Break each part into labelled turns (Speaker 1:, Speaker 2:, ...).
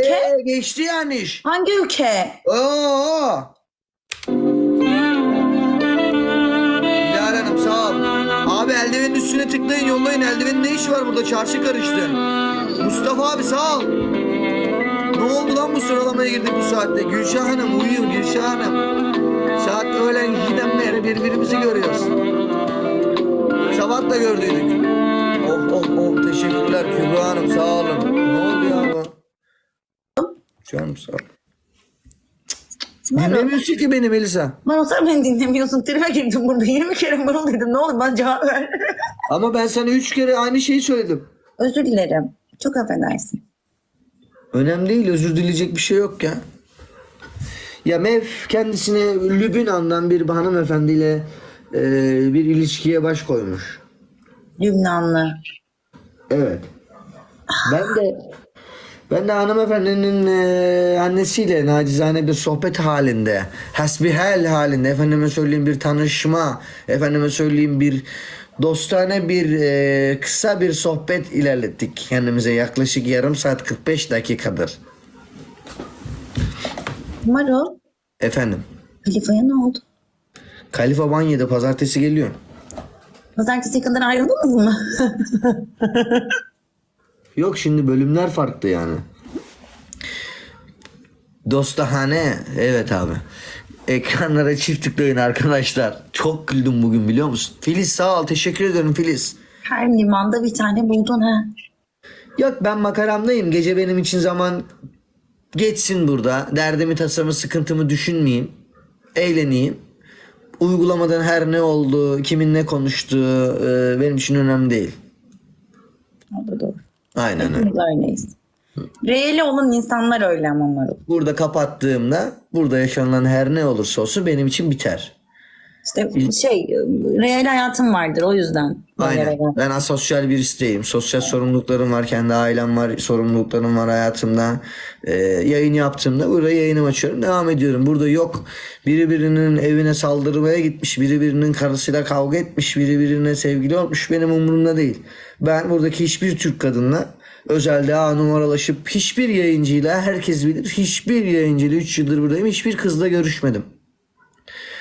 Speaker 1: ülke?
Speaker 2: Ee, geçti yani iş.
Speaker 1: Hangi ülke?
Speaker 2: Oo. Hilal Hanım sağ ol. Abi eldivenin üstüne tıklayın yollayın. Eldivenin ne işi var burada? Çarşı karıştı. Mustafa abi sağ ol. Ne oldu lan bu sıralamaya girdik bu saatte? Gülşah Hanım uyuyun Gülşah Hanım. Saat öğlen 2'den beri birbirimizi görüyoruz. Sabah da gördüydük. Oh oh oh teşekkürler Canım sağ ol. Dinlemiyorsun ki beni Melisa.
Speaker 1: o sıra beni dinlemiyorsun. Tribe girdim burada. 20 kere mırıl dedim. Ne olur bana cevap ver.
Speaker 2: Ama ben sana üç kere aynı şeyi söyledim.
Speaker 1: Özür dilerim. Çok affedersin.
Speaker 2: Önemli değil özür dileyecek bir şey yok ya. Ya Mev kendisine Lübnan'dan bir hanımefendiyle e, bir ilişkiye baş koymuş.
Speaker 1: Lübnanlı.
Speaker 2: Evet. Ben de ben de hanımefendinin e, annesiyle nacizane bir sohbet halinde, hasbihal halinde, efendime söyleyeyim bir tanışma, efendime söyleyeyim bir dostane bir e, kısa bir sohbet ilerlettik kendimize yaklaşık yarım saat 45 dakikadır.
Speaker 1: Marul.
Speaker 2: Efendim,
Speaker 1: Halifa'ya ne oldu?
Speaker 2: Kalifa Banye'de pazartesi geliyor.
Speaker 1: Pazartesi yakından ayrıldınız mı?
Speaker 2: Yok şimdi bölümler farklı yani. Dostahane. Evet abi. Ekranlara çift tıklayın arkadaşlar. Çok güldüm bugün biliyor musun? Filiz sağ ol. Teşekkür ederim Filiz.
Speaker 1: Her limanda bir tane buldun ha.
Speaker 2: Yok ben makaramdayım. Gece benim için zaman geçsin burada. Derdimi, tasamı, sıkıntımı düşünmeyeyim. Eğleneyim. Uygulamadan her ne oldu, kimin ne konuştuğu e, benim için önemli değil.
Speaker 1: O da doğru.
Speaker 2: Aynen öyle.
Speaker 1: Öyleyiz. Reeli olan insanlar öyle ama Marul.
Speaker 2: Burada kapattığımda burada yaşanılan her ne olursa olsun benim için biter.
Speaker 1: İşte şey, real hayatım vardır o yüzden.
Speaker 2: Aynen.
Speaker 1: real.
Speaker 2: Ben asosyal bir biristeyim. Sosyal sorumluluklarım var. Kendi ailem var. Sorumluluklarım var hayatımda. Ee, yayın yaptığımda burada yayınımı açıyorum. Devam ediyorum. Burada yok. Biri birinin evine saldırmaya gitmiş. Biri birinin karısıyla kavga etmiş. Biri birine sevgili olmuş. Benim umurumda değil. Ben buradaki hiçbir Türk kadınla özelde a numaralaşıp hiçbir yayıncıyla herkes bilir. Hiçbir yayıncıyla 3 yıldır buradayım. Hiçbir kızla görüşmedim.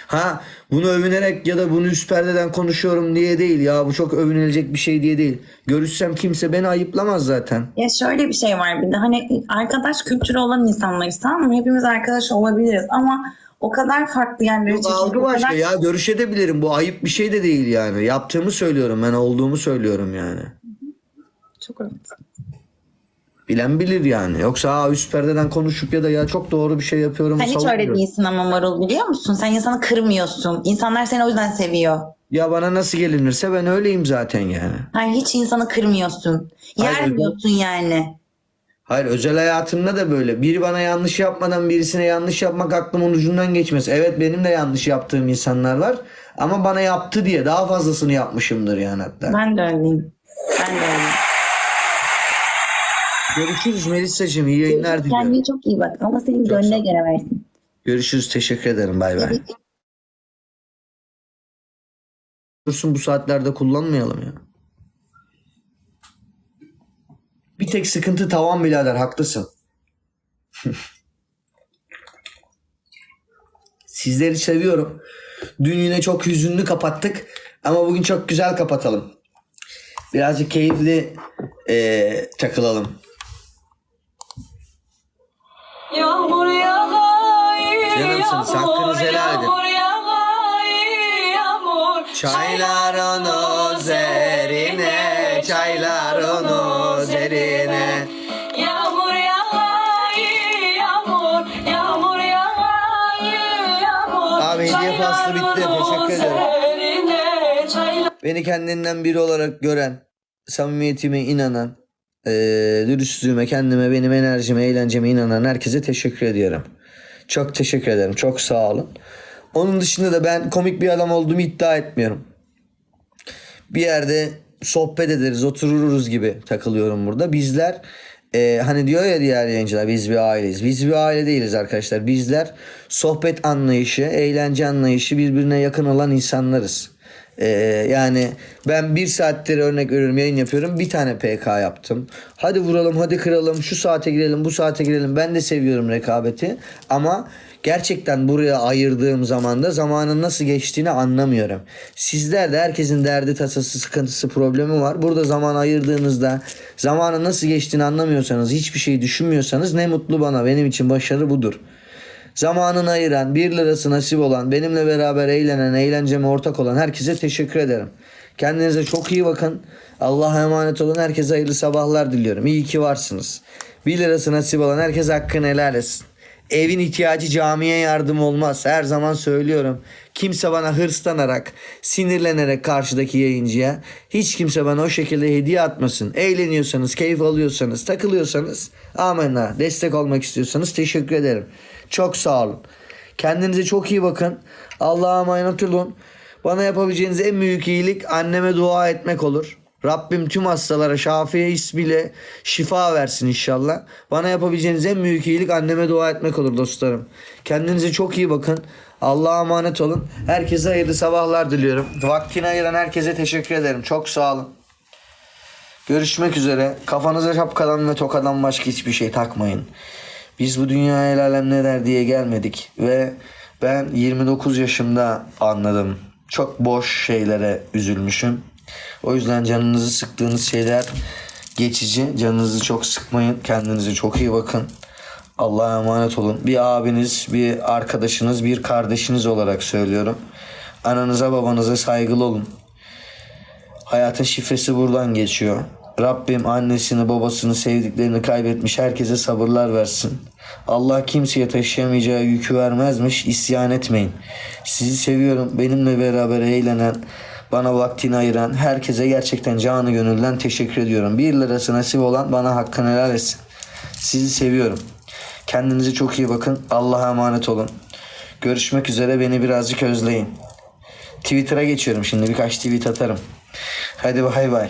Speaker 2: Ha bunu övünerek ya da bunu üst perdeden konuşuyorum diye değil ya bu çok övünülecek bir şey diye değil. Görüşsem kimse beni ayıplamaz zaten.
Speaker 1: Ya şöyle bir şey var bir de hani arkadaş kültürü olan insanlarız tamam mı? Hepimiz arkadaş olabiliriz ama o kadar farklı yerlere
Speaker 2: Yok, algı
Speaker 1: o
Speaker 2: başka
Speaker 1: kadar-
Speaker 2: ya görüşebilirim bu ayıp bir şey de değil yani. Yaptığımı söylüyorum ben olduğumu söylüyorum yani.
Speaker 1: Çok evet.
Speaker 2: Bilen bilir yani. Yoksa aa, üst perdeden konuşup ya da ya çok doğru bir şey yapıyorum.
Speaker 1: Sen hiç öyle değilsin ama Marul biliyor musun? Sen insanı kırmıyorsun. İnsanlar seni o yüzden seviyor.
Speaker 2: Ya bana nasıl gelinirse ben öyleyim zaten yani.
Speaker 1: Hayır hiç insanı kırmıyorsun.
Speaker 2: Hayır,
Speaker 1: Yermiyorsun yani.
Speaker 2: Hayır özel hayatımda da böyle. Biri bana yanlış yapmadan birisine yanlış yapmak aklımın ucundan geçmez. Evet benim de yanlış yaptığım insanlar var. Ama bana yaptı diye daha fazlasını yapmışımdır yani hatta.
Speaker 1: Ben de öyleyim. Ben de öyleyim.
Speaker 2: Görüşürüz Melisa'cığım. İyi yayınlar diliyorum.
Speaker 1: Kendine çok iyi bak ama senin
Speaker 2: Çok
Speaker 1: gönlüne göre versin.
Speaker 2: Görüşürüz. Teşekkür ederim. Bay bay. Dursun bu saatlerde kullanmayalım ya. Bir tek sıkıntı tavan birader. Haklısın. Sizleri seviyorum. Dün yine çok hüzünlü kapattık. Ama bugün çok güzel kapatalım. Birazcık keyifli eee, takılalım.
Speaker 3: Yağmur yağay,
Speaker 2: Canımsınız, hakkınızı helal edin.
Speaker 3: yağmur yağay, yağmur.
Speaker 2: Çaylar onun üzerine, çaylar onun üzerine.
Speaker 3: Yağmur yağay, yağmur, yağmur yağay, yağmur.
Speaker 2: Abi hediye faslı bitti, teşekkür ederim.
Speaker 3: onun üzerine, çaylar
Speaker 2: Beni kendinden biri olarak gören, samimiyetime inanan, eee dürüstlüğüme, kendime, benim enerjime, eğlenceme inanan herkese teşekkür ediyorum. Çok teşekkür ederim. Çok sağ olun. Onun dışında da ben komik bir adam olduğumu iddia etmiyorum. Bir yerde sohbet ederiz, otururuz gibi takılıyorum burada. Bizler eee, hani diyor ya diğer yayıncılar biz bir aileyiz. Biz bir aile değiliz arkadaşlar. Bizler sohbet anlayışı, eğlence anlayışı birbirine yakın olan insanlarız. Ee, yani ben bir saattir örnek veriyorum yayın yapıyorum. Bir tane PK yaptım. Hadi vuralım hadi kıralım şu saate girelim bu saate girelim. Ben de seviyorum rekabeti. Ama gerçekten buraya ayırdığım zaman da zamanın nasıl geçtiğini anlamıyorum. Sizler de herkesin derdi tasası sıkıntısı problemi var. Burada zaman ayırdığınızda zamanın nasıl geçtiğini anlamıyorsanız hiçbir şey düşünmüyorsanız ne mutlu bana benim için başarı budur. Zamanını ayıran, 1 lirası nasip olan, benimle beraber eğlenen, eğlenceme ortak olan herkese teşekkür ederim. Kendinize çok iyi bakın. Allah'a emanet olun. Herkese hayırlı sabahlar diliyorum. İyi ki varsınız. 1 lirası nasip olan herkes hakkını helal etsin. Evin ihtiyacı camiye yardım olmaz. Her zaman söylüyorum. Kimse bana hırslanarak, sinirlenerek karşıdaki yayıncıya hiç kimse bana o şekilde hediye atmasın. Eğleniyorsanız, keyif alıyorsanız, takılıyorsanız amenna. Destek olmak istiyorsanız teşekkür ederim. Çok sağ olun. Kendinize çok iyi bakın. Allah'a emanet olun. Bana yapabileceğiniz en büyük iyilik anneme dua etmek olur. Rabbim tüm hastalara Şafiye ismiyle şifa versin inşallah. Bana yapabileceğiniz en büyük iyilik anneme dua etmek olur dostlarım. Kendinize çok iyi bakın. Allah'a emanet olun. Herkese hayırlı sabahlar diliyorum. Vaktini ayıran herkese teşekkür ederim. Çok sağ olun. Görüşmek üzere. Kafanıza şapkadan ve tokadan başka hiçbir şey takmayın. Biz bu dünyaya el alem ne der diye gelmedik ve ben 29 yaşımda anladım. Çok boş şeylere üzülmüşüm. O yüzden canınızı sıktığınız şeyler geçici. Canınızı çok sıkmayın. Kendinize çok iyi bakın. Allah'a emanet olun. Bir abiniz, bir arkadaşınız, bir kardeşiniz olarak söylüyorum. Ananıza babanıza saygılı olun. Hayatın şifresi buradan geçiyor. Rabbim annesini babasını sevdiklerini kaybetmiş herkese sabırlar versin. Allah kimseye taşıyamayacağı yükü vermezmiş isyan etmeyin. Sizi seviyorum benimle beraber eğlenen bana vaktini ayıran herkese gerçekten canı gönülden teşekkür ediyorum. Bir lirası nasip olan bana hakkını helal etsin. Sizi seviyorum. Kendinize çok iyi bakın. Allah'a emanet olun. Görüşmek üzere beni birazcık özleyin. Twitter'a geçiyorum şimdi birkaç tweet atarım. Hadi bay bay.